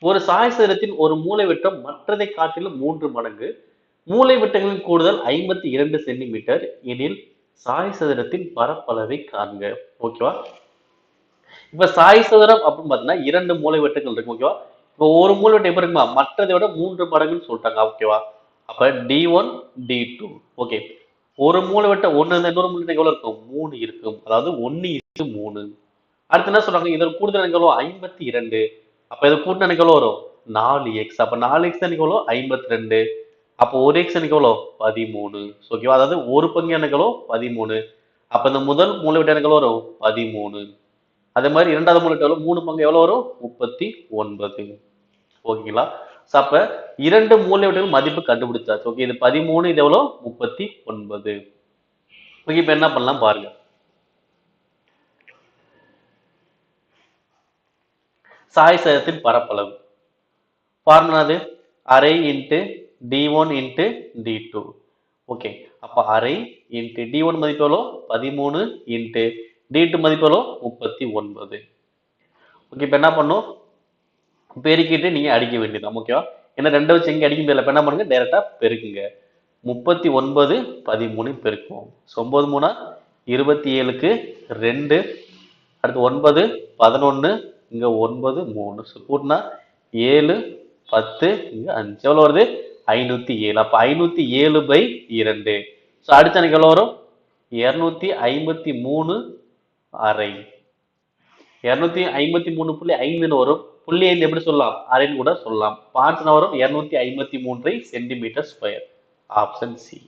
ஒரு சாய்சதுரத்தின் ஒரு மூலைவிட்டம் மற்றதை காட்டிலும் மூன்று மடங்கு. மூலைவிட்டங்களின் கூடுதல் ஐம்பத்தி இரண்டு சென்டிமீட்டர். எனில் சாய்சதுரத்தின் பரப்பளவை காண்க. ஓகேவா? இப்ப சாய்சதுரம் அப்படின்னு பார்த்தீங்கன்னா இரண்டு மூலைவிட்டங்கள் இருக்கு ஓகேவா? இப்போ ஒரு மூலைவிட்டம் எப்படி இருக்குமா? மற்றதை விட மூன்று மடங்குன்னு சொல்லிட்டாங்க ஓகேவா? அப்ப D one D two okay. ஒரு மூலைவிட்டம் ஒன்று இன்னொரு மூலைவிட்டம் எவ்வளவு இருக்கும்? மூணு இருக்கும். அதாவது ஒன்னு இருக்கு மூணு. அடுத்து என்ன சொல்றாங்க? இதற்கு கூடுதல் எவ்வளோ ஐம்பத்தி இரண்டு. அப்போ இது கூட்டின எனக்கு எவ்வளோ வரும்? நாலு எக்ஸ் அப்போ நாலு எக்ஸ் எனக்கு எவ்வளோ ஐம்பத்தி ரெண்டு அப்போ ஒரு எக்ஸ் எனக்கு எவ்வளோ பதிமூணு. ஓகேவா அதாவது ஒரு பங்கு எனக்கு எவ்வளோ பதிமூணு. அப்போ இந்த முதல் மூலைவிட்டம் எனக்கு எவ்வளோ வரும்? பதிமூணு. அதே மாதிரி இரண்டாவது மூலைவிட்டம் எவ்வளோ மூணு பங்கு எவ்வளோ வரும்? முப்பத்தி ஒன்பது. ஓகேங்களா? ஸோ அப்போ இரண்டு மூலைவிட்டங்கள் மதிப்பு கண்டுபிடிச்சாச்சு. ஓகே இது பதிமூணு இது எவ்வளோ முப்பத்தி ஒன்பது. ஓகே இப்போ என்ன பண்ணலாம் பாருங்கள் சாய் சதுரத்தின் பரப்பளவு. ஃபார்முலா அது? அரை into D one into D two okay அப்போ அரை இன்ட்டு டி ஒன் மதிப்பு எவ்வளோ? பதிமூணு இன்ட்டு டி டூ மதிப்பு எவ்வளோ? முப்பத்தி ஒன்பது. ஓகே இப்போ என்ன பண்ணும்? பெருக்கிட்டு நீங்கள் அடிக்க வேண்டியதுதான். ஓகேவா ஏன்னா ரெண்டை வச்சு எங்கே அடிக்க முடியல இப்போ என்ன பண்ணுங்க? டேரெக்டாக பெருக்குங்க. முப்பத்தி ஒன்பது பதிமூணு பெருக்குவோம். ஸோ ஒம்பது மூணா? இருபத்தி ஏழுக்கு ரெண்டு. அடுத்து ஒன்பது பதினொன்று இங்கே ஒன்பது மூணு ஸோ கூட்டினா ஏழு பத்து இங்கே அஞ்சு. எவ்வளோ வருது? ஐநூற்றி ஏழு. அப்போ ஐநூற்றி ஏழு பை இரண்டு. ஸோ அடுத்து எனக்கு எவ்வளோ வரும்? இரநூத்தி ஐம்பத்தி மூணு அரை. இரநூத்தி ஐம்பத்தி மூணு புள்ளி ஐந்துன்னு வரும். புள்ளி ஐந்து எப்படி சொல்லலாம்? அரைன்னு கூட சொல்லலாம். பான்ஸ்னா வரும்? இரநூத்தி ஐம்பத்தி மூன்றை சென்டிமீட்டர் ஸ்கொயர் ஆப்ஷன் சி